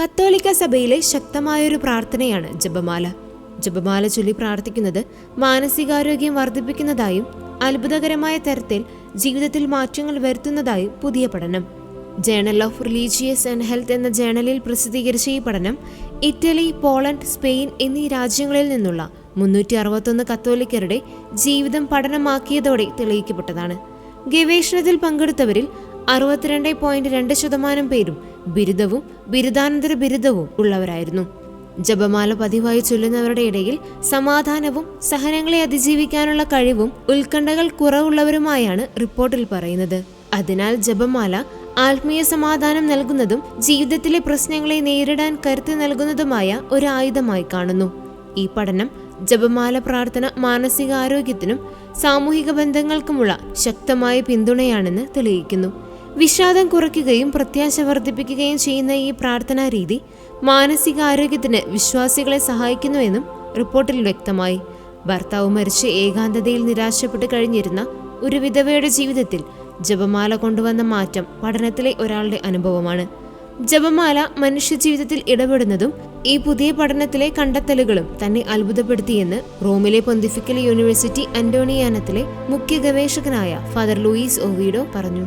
കത്തോലിക്ക സഭയിലെ ശക്തമായൊരു പ്രാർത്ഥനയാണ് ജപമാല. ജപമാല ചൊല്ലി പ്രാർത്ഥിക്കുന്നത് മാനസികാരോഗ്യം വർദ്ധിപ്പിക്കുന്നതായും അത്ഭുതകരമായ തരത്തിൽ ജീവിതത്തിൽ മാറ്റങ്ങൾ വരുത്തുന്നതായും പുതിയ പഠനം. Journal of religious and health എന്ന ജേണലിൽ പ്രസിദ്ധീകരിച്ച ഈ പഠനം ഇറ്റലി പോളണ്ട് സ്പെയിൻ എന്നീ രാജ്യങ്ങളിൽ നിന്നുള്ള മുന്നൂറ്റി അറുപത്തൊന്ന് കത്തോലിക്കരുടെ ജീവിതം പഠനമാക്കിയതോടെ തെളിയിക്കപ്പെട്ടതാണ്. ഗവേഷണത്തിൽ പങ്കെടുത്തവരിൽ അറുപത്തിരണ്ട് പോയിന്റ് രണ്ട് ശതമാനം പേരും ബിരുദവും ബിരുദാനന്തര ബിരുദവും ഉള്ളവരായിരുന്നു. ജപമാല പതിവായി ചൊല്ലുന്നവരുടെ ഇടയിൽ സമാധാനവും സഹനങ്ങളെ അതിജീവിക്കാനുള്ള കഴിവും ഉത്കണ്ഠകൾ കുറവുള്ളവരുമായാണ് റിപ്പോർട്ടിൽ പറയുന്നത്. അതിനാൽ ജപമാല ആത്മീയ സമാധാനം നൽകുന്നതും ജീവിതത്തിലെ പ്രശ്നങ്ങളെ നേരിടാൻ കരുത്ത് നൽകുന്നതുമായ ഒരു ആയുധമായി കാണുന്നു. ഈ പഠനം ജപമാല പ്രാർത്ഥന മാനസികാരോഗ്യത്തിനും സാമൂഹിക ബന്ധങ്ങൾക്കുമുള്ള ശക്തമായ പിന്തുണയാണെന്ന് തെളിയിക്കുന്നു. വിഷാദം കുറയ്ക്കുകയും പ്രത്യാശ വർദ്ധിപ്പിക്കുകയും ചെയ്യുന്ന ഈ പ്രാർത്ഥനാ രീതി മാനസികാരോഗ്യത്തിന് വിശ്വാസികളെ സഹായിക്കുന്നുവെന്നും റിപ്പോർട്ടിൽ വ്യക്തമായി. ഭർത്താവ് മരിച്ച് ഏകാന്തതയിൽ നിരാശപ്പെട്ട് കഴിഞ്ഞിരുന്ന ഒരു വിധവയുടെ ജീവിതത്തിൽ ജപമാല കൊണ്ടുവന്ന മാറ്റം പഠനത്തിലെ ഒരാളുടെ അനുഭവമാണ്. ജപമാല മനുഷ്യജീവിതത്തിൽ ഇടപെടുന്നതും ഈ പുതിയ പഠനത്തിലെ കണ്ടെത്തലുകളും തന്നെ അത്ഭുതപ്പെടുത്തിയെന്ന് റോമിലെ പൊന്തിഫിക്കൽ യൂണിവേഴ്സിറ്റി അന്റോണിയാനത്തിലെ മുഖ്യ ഗവേഷകനായ ഫാദർ ലൂയിസ് ഒവീഡോ പറഞ്ഞു.